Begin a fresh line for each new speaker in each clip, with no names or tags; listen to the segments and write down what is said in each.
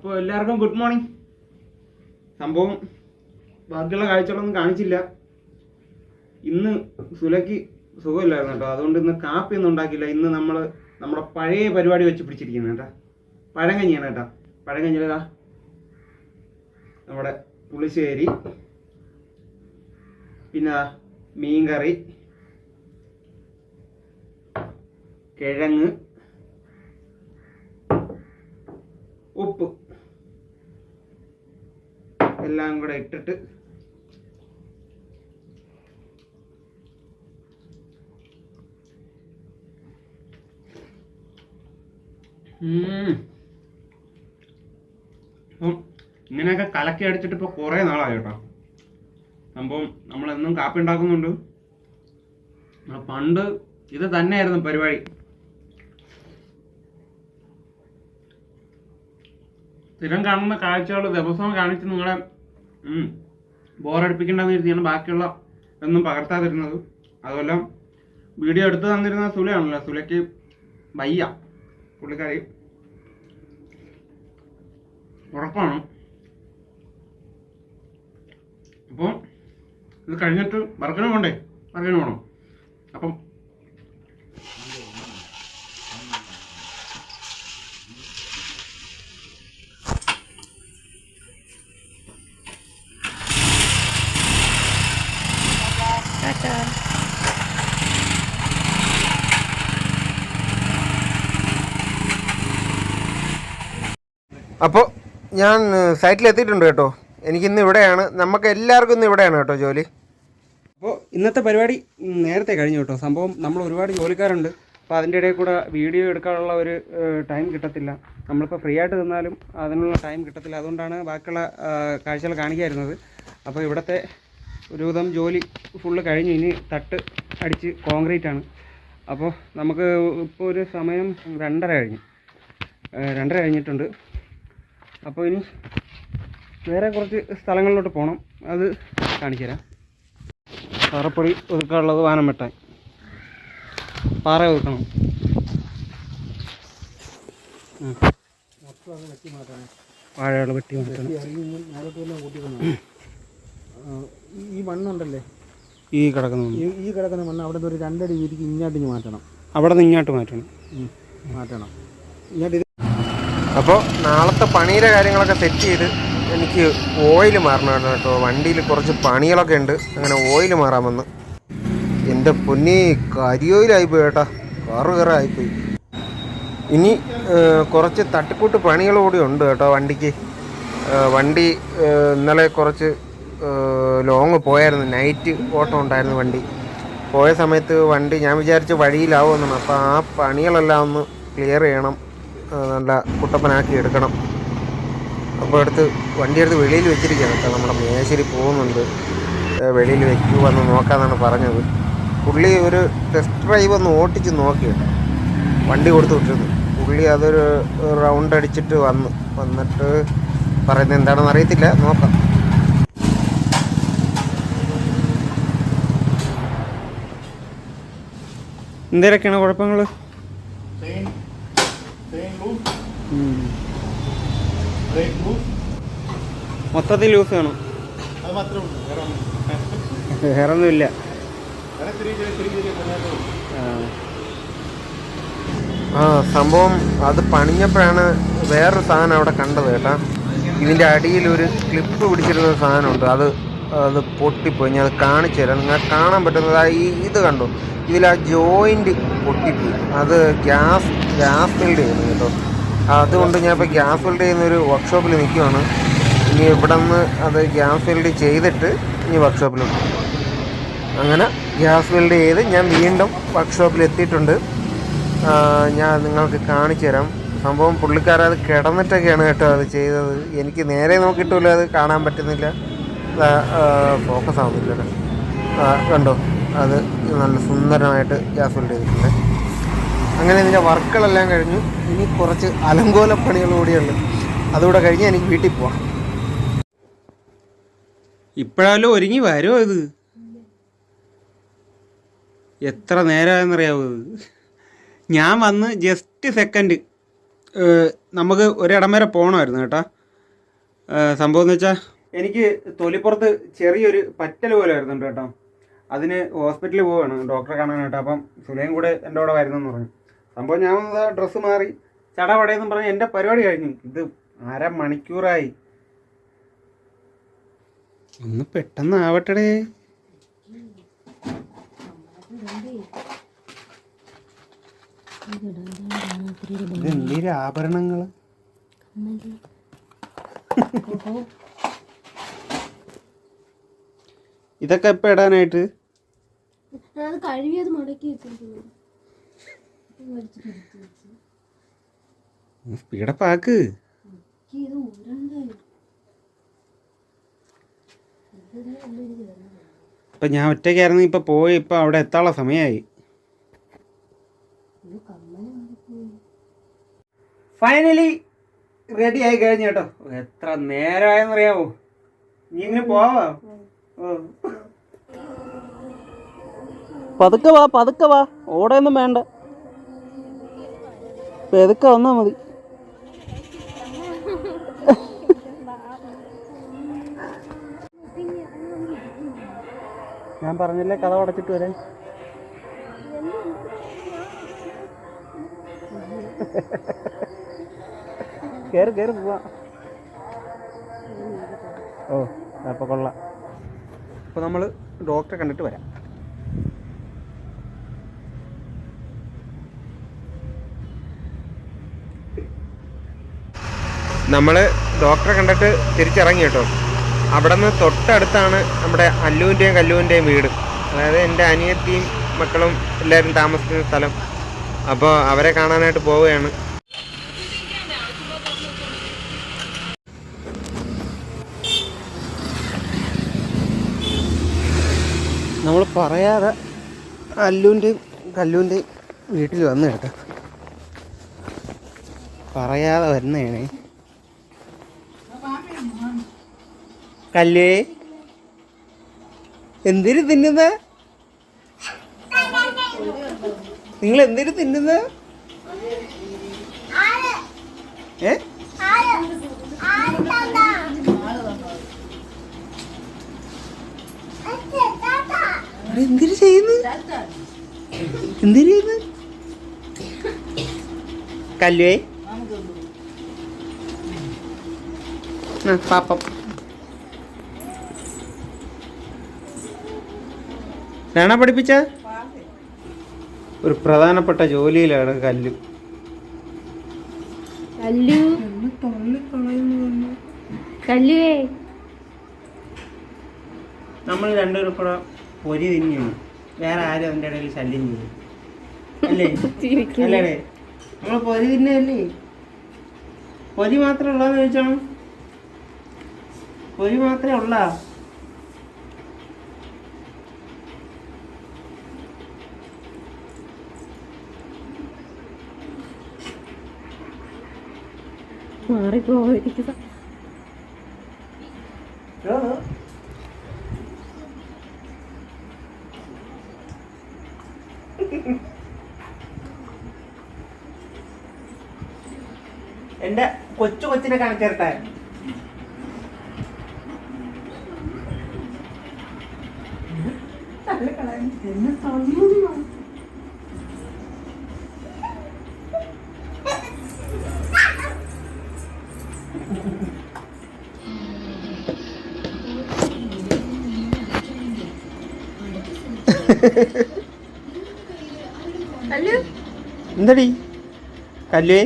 അപ്പോൾ എല്ലാവർക്കും good morning. സംഭവം ബാക്കിയുള്ള കാഴ്ചകളൊന്നും കാണിച്ചില്ല. ഇന്ന് സുലയ്ക്ക് സുഖമില്ലായിരുന്നു കേട്ടോ. അതുകൊണ്ട് ഇന്ന് കാപ്പി ഒന്നും ഉണ്ടാക്കില്ല ഇന്ന് നമ്മൾ നമ്മുടെ പഴയ പരിപാടി വെച്ച് പിടിച്ചിരിക്കുന്നത് കേട്ടോ. പഴങ്കഞ്ഞിയാണ് കേട്ടോ. പഴങ്കഞ്ഞിലേതാ നമ്മുടെ പുളിശ്ശേരി. പിന്നെ മീൻകറി. കിഴങ്ങ്. ഉപ്പ്. എല്ലാം കൂടെ ഇട്ടിട്ട് ഇങ്ങനെയൊക്കെ കലക്കി അടിച്ചിട്ട് ഇപ്പോൾ കുറേ നാളായി കേട്ടോ. സംഭവം നമ്മളെന്നും കാപ്പി ഉണ്ടാക്കുന്നുണ്ട്. പണ്ട് ഇത് തന്നെയായിരുന്നു പരിപാടി. സ്ഥിരം കാണുന്ന കാഴ്ചകൾ ദിവസവും കാണിച്ച് നിങ്ങളെ ബോറടിപ്പിക്കേണ്ടെന്ന് കരുതിയാണ് ബാക്കിയുള്ള ഒന്നും പകർത്താതിരുന്നത്. അതുപോലെ വീഡിയോ എടുത്തു തന്നിരുന്ന സുലയാണല്ലോ. സുലയ്ക്ക് വയ്യ പുള്ളിക്കാരി. ഉറപ്പാണ്. അപ്പോൾ ഇത് കഴിഞ്ഞിട്ട് വർക്കിന് പോകണ്ടേ വർക്കിന് പോകണം അപ്പം
അപ്പോൾ ഞാൻ സൈറ്റിൽ എത്തിയിട്ടുണ്ട് കേട്ടോ. എനിക്കിന്ന് ഇവിടെയാണ്. നമുക്ക് എല്ലാവർക്കും ഇന്ന് ഇവിടെയാണ് കേട്ടോ ജോലി.
അപ്പോൾ ഇന്നത്തെ പരിപാടി നേരത്തെ കഴിഞ്ഞു കേട്ടോ. സംഭവം നമ്മൾ ഒരുപാട് ജോലിക്കാരുണ്ട്. അപ്പോൾ അതിന്റെ ഇടയിൽ കൂടെ വീഡിയോ എടുക്കാനുള്ള ഒരു ടൈം കിട്ടത്തില്ല. നമ്മളിപ്പോൾ ഫ്രീ ആയിട്ട് നിന്നാലും അതിനുള്ള ടൈം കിട്ടത്തില്ല. അതുകൊണ്ടാണ് ബാക്കിയുള്ള കാഴ്ചകൾ കാണിക്കായിരുന്നത്. അപ്പോൾ ഇവിടുത്തെ ഒരുവിധം ജോലി ഫുള്ള് കഴിഞ്ഞു. ഇനി തട്ട് അടിച്ച് കോൺക്രീറ്റ് ആണ്. അപ്പോൾ നമുക്ക് ഇപ്പോൾ ഒരു സമയം രണ്ടര കഴിഞ്ഞു. രണ്ടര കഴിഞ്ഞിട്ടുണ്ട്. അപ്പോൾ ഇനി വേറെ കുറച്ച് സ്ഥലങ്ങളിലോട്ട് പോകണം അത് കാണിച്ചു തരാം. പാറപ്പൊടി ഒതുക്കാനുള്ളത് വാനം വെട്ടാൻ. പാറ ഒതുക്കണം. വാഴകൾ വെട്ടി മാറ്റണം.
ഈ മണ്ണുണ്ടല്ലേ
ഈ കിടക്കുന്ന മണ്ണ്.
ഈ കിടക്കുന്ന മണ്ണ് അവിടെ നിന്ന് ഒരു രണ്ടടി വീതിക്ക് ഇങ്ങോട്ട് മാറ്റണം.
അവിടെ നിന്ന് ഇങ്ങോട്ട് മാറ്റണം.
മാറ്റണം. ഇങ്ങോട്ട്
അപ്പോൾ നാളത്തെ പണിയുടെ കാര്യങ്ങളൊക്കെ സെറ്റ് ചെയ്ത് എനിക്ക് ഓയിൽ മാറണം കേട്ടോ. വണ്ടിയിൽ കുറച്ച് പണികളൊക്കെ ഉണ്ട്. അങ്ങനെ ഓയിൽ മാറാമെന്ന്. എന്റെ പൊന്നി കരിയോയിലായിപ്പോയി കേട്ടാ. കാറ് കയറ ആയിപ്പോയി. ഇനി കുറച്ച് തട്ടിക്കൂട്ട് പണികൾ കൂടി ഉണ്ട് കേട്ടോ വണ്ടിക്ക്. വണ്ടി ഇന്നലെ കുറച്ച് ലോങ് പോയായിരുന്നു. നൈറ്റ് ഓട്ടം ഉണ്ടായിരുന്നു വണ്ടി. പോയ സമയത്ത് വണ്ടി ഞാൻ വിചാരിച്ച് വഴിയിലാവുമെന്നാണ്. അപ്പോൾ ആ പണികളെല്ലാം ഒന്ന് ക്ലിയർ ചെയ്യണം. നല്ല കുട്ടപ്പനാക്കി എടുക്കണം. അപ്പോൾ എടുത്ത് വണ്ടി എടുത്ത് വെളിയിൽ വെച്ചിരിക്കുകയാണ് കേട്ടോ. നമ്മുടെ മേശേരി പോകുന്നുണ്ട്. വെളിയിൽ വെക്കൂ എന്ന് നോക്കാമെന്നാണ് പറഞ്ഞത്. പുള്ളി ഒരു ടെസ്റ്റ് ഡ്രൈവ് ഒന്ന് ഓട്ടിച്ച് നോക്കി കേട്ടോ വണ്ടി കൊടുത്തു വിട്ടിരുന്നു. പുള്ളി അതൊരു റൗണ്ട് അടിച്ചിട്ട് വന്നു വന്നിട്ട് പറയുന്നത് എന്താണെന്ന് അറിയത്തില്ല. നോക്കാം.
എന്തേലൊക്കെയാണ് കുഴപ്പങ്ങൾ? മൊത്തത്തിൽ ലൂസ് വേണം
അത് മാത്രമേ ഉള്ളൂ വേറെ
ഒന്നുമില്ല
ആ. സംഭവം അത് പണിഞ്ഞപ്പോഴാണ് വേറൊരു സാധനം അവിടെ കണ്ടത് കേട്ടാ. ഇതിന്റെ അടിയിൽ ഒരു ക്ലിപ്പ് പിടിച്ചിരുന്ന സാധനമുണ്ട്. അത് അത് പൊട്ടിപ്പോയി. ഞാൻ അത് കാണിച്ചു തരാം. നിങ്ങൾ കാണാൻ പറ്റുന്നത് ഈ ഇത് കണ്ടു? ഇതിൽ ആ ജോയിന്റ് പൊട്ടിപ്പോയി. അത് ഗ്യാസ് ഗ്യാസ് വെൽഡ് ചെയ്യുന്നത് കേട്ടോ. അതുകൊണ്ട് ഞാൻ ഇപ്പോൾ ഗ്യാസ് വെൽഡ് ചെയ്യുന്ന ഒരു വർക്ക്ഷോപ്പിൽ നിൽക്കുവാണ് ഇനി ഇവിടെ നിന്ന് അത് ഗ്യാസ് വെൽഡ് ചെയ്തിട്ട് ഇനി വർക്ക്ഷോപ്പിലുണ്ട് അങ്ങനെ ഗ്യാസ് വെൽഡ് ചെയ്ത് ഞാൻ വീണ്ടും വർക്ക്ഷോപ്പിൽ എത്തിയിട്ടുണ്ട്. ഞാൻ നിങ്ങൾക്ക് കാണിച്ചു തരാം. സംഭവം പുള്ളിക്കാരൻ അത് കിടന്നിട്ടൊക്കെയാണ് കേട്ടോ അത് ചെയ്തത്. എനിക്ക് നേരെ നോക്കിയിട്ടില്ല അത് കാണാൻ പറ്റുന്നില്ല. ഫോക്കസ് ആവുന്നില്ല കണ്ടോ? അത് നല്ല സുന്ദരമായിട്ട് ഗ്യാസ് വെൽഡ് ചെയ്തിട്ടുണ്ട്. അങ്ങനെ ഇതിന്റെ വർക്കുകളെല്ലാം കഴിഞ്ഞു. ഇനി കുറച്ച് അലങ്കോല പണികൾ കൂടിയുണ്ട്. അതുകൂടെ കഴിഞ്ഞ് എനിക്ക് വീട്ടിൽ പോവാം.
ഇപ്പോഴാലോ ഒരുങ്ങി വരുമോ ഇത്? എത്ര നേരമായെന്നറിയാവോ ഇത്? ഞാൻ വന്ന് ജസ്റ്റ് സെക്കൻഡ് നമുക്ക് ഒരിടം വരെ പോകണമായിരുന്നു കേട്ടോ. സംഭവം എന്ന് വെച്ചാൽ എനിക്ക് തൊലിപ്പുറത്ത് ചെറിയൊരു പറ്റൽ പോലെ വരുന്നുണ്ട് കേട്ടോ. അതിന് ഹോസ്പിറ്റലിൽ പോവുകയാണ് ഡോക്ടറെ കാണാനായിട്ട്. അപ്പം സുലയും കൂടെ എന്റെ കൂടെ വരുന്നെന്ന് പറഞ്ഞു. സംഭവം ഞാൻ വന്നത് ഡ്രസ്സ് മാറി. ചടപടയെന്നും പറഞ്ഞ് എന്റെ പരിപാടി കഴിഞ്ഞു. ഇത് അര മണിക്കൂറായി ഒന്ന് പെട്ടെന്ന് ആവട്ടെ ഇതെന്തീര് ആഭരണങ്ങൾ ഇതൊക്കെ എപ്പോ ഇടാനായിട്ട്?
കഴുകിയത് മുടക്കി വെച്ചിരിക്കുന്നു. വലിച്ച് പാക്ക് വെച്ച്.
സ്പീഡപ്പ് ആക്ക്
എനിക്ക് ഇത് ഉരുണ്ടേ ഇതിന് ഉള്ളിൽ കയറണം.
ഇപ്പം ഞാൻ ഒറ്റയ്ക്കായിരുന്നു ഇപ്പൊ പോയി ഇപ്പൊ അവിടെ എത്താനുള്ള സമയമായി. ഫൈനലി റെഡി ആയി കഴിഞ്ഞു കേട്ടോ എത്ര നേരമായെന്ന് അറിയാവോ നീ ഇങ്ങനെ പോവാ. പതുക്കെ വാ പതുക്കെ വാ ഓടയൊന്നും വേണ്ട പെതുക്കെ വന്നാ മതി. ഞാൻ പറഞ്ഞില്ലേ കഥ അടച്ചിട്ട് വരാൻ? കയറി കയറി പോവാ. ഓ അപ്പോൾ കൊള്ളാം. അപ്പോൾ നമ്മൾ ഡോക്ടറെ കണ്ടിട്ട് വരാം.
നമ്മൾ ഡോക്ടറെ കണ്ടിട്ട് തിരിച്ചിറങ്ങി കേട്ടോ. അവിടെ നിന്ന് തൊട്ടടുത്താണ് നമ്മുടെ അല്ലുവിന്റെയും കല്ലുവിന്റെയും വീട്. അതായത് എന്റെ അനിയത്തിയും മക്കളും എല്ലാവരും താമസിക്കുന്ന സ്ഥലം. അപ്പോൾ അവരെ കാണാനായിട്ട് പോവുകയാണ്.
നമ്മൾ പറയാതെ അല്ലുവിന്റെയും കല്ലുവിന്റെയും വീട്ടിൽ വന്നു കേട്ടോ. പറയാതെ വരുന്നതാണേ. കല്ലേ? എന്തിനു തിന്നുന്ന? നിങ്ങൾ എന്തിനു തിന്നുന്ന? ഏ? എന്തിനു ചെയ്യുന്നു? എന്തിനു ചെയ്യുന്നു? കല്ലുവേ ആ, പാപ്പം. വേണ പഠിപ്പിച്ച? ഒരു പ്രധാനപ്പെട്ട ജോലിയിലാണ് കല്ല്.
കല്ലു? കല്ലുവേ.
നമ്മൾ രണ്ടുപേരും കൂടെ പൊരി തിന്നു വേറെ ആരും അതിന്റെ ഇടയിൽ ശല്യം ചെയ്യും അല്ലേ? അല്ലേ? നമ്മൾ പൊരി തിന്നല്ലേ പൊരി മാത്രമേ ഉള്ളതെന്ന് ചോദിച്ചാണ് പൊരി മാത്രമേ ഉള്ള
മാറിപ്പോയിരിക്കുക
എന്റെ കൊച്ചു കൊച്ചിനെ കാണിച്ചേരട്ടെ
കല്ലു
എന്തടി?
കല്ല്?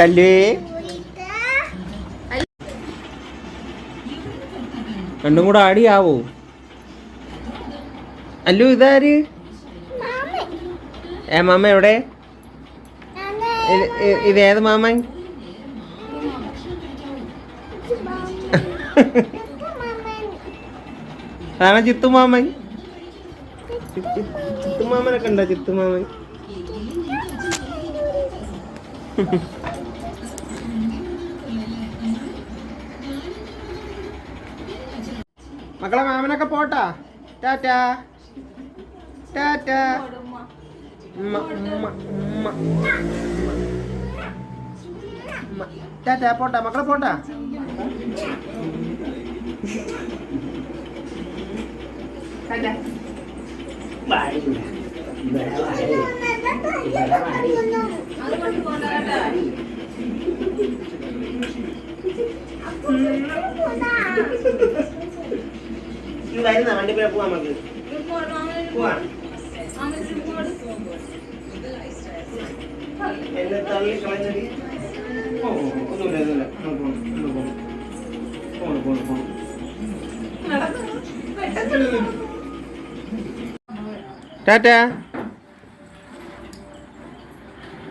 കല്ലേ?
രണ്ടും കൂടെ ആടിയാവോ അല്ലു ഇതാര്? ഏ മാമ എവിടെ? ഇത് ഇ- ഇത് ഏത് മാമൻ? അതാണ് ചിത്തുമാമൻ ചിത്തുമാമനൊക്കെ ഉണ്ടോ ചിത്തുമാമൻ മക്കളെ മാമനൊക്കെ പോട്ടാ. ടാറ്റാ. ടാറ്റാ. ഉമ്മ, ഉമ്മ, ഉമ്മ. ടാറ്റാ പോട്ടാ മക്കളെ പോട്ടാ. വരുന്ന വണ്ടി പോയി പോവാം നമുക്ക്. പോവാം. എന്നെ തള്ളി കളഞ്ഞടി. ഒന്നുമില്ല ഒന്നുമില്ല പോണം, പോണം. പോണം, പോണം. ടാറ്റാ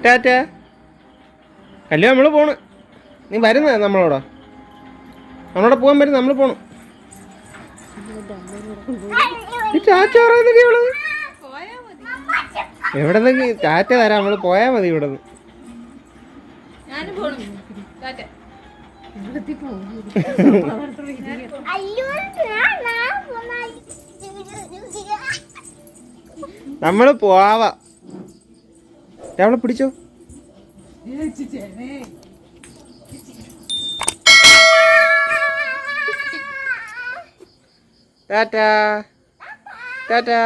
ടാറ്റാ അല്ലേ നമ്മൾ പോണ് നീ വരുന്ന നമ്മളോടാ നമ്മളോടെ പോകാൻ പറ്റും നമ്മൾ പോണു ടാറ്റ പറയുന്നടി അവൾ എവിടെ നിന്ന് ടാറ്റ തരാം നമ്മൾ പോയാ മതി ഇവിടെ നിന്ന്
ഞാനും പോണു. ടാറ്റ
നമ്മൾ പോവാ അവളെ പിടിച്ചോ. ടാറ്റാ. ടാറ്റാ.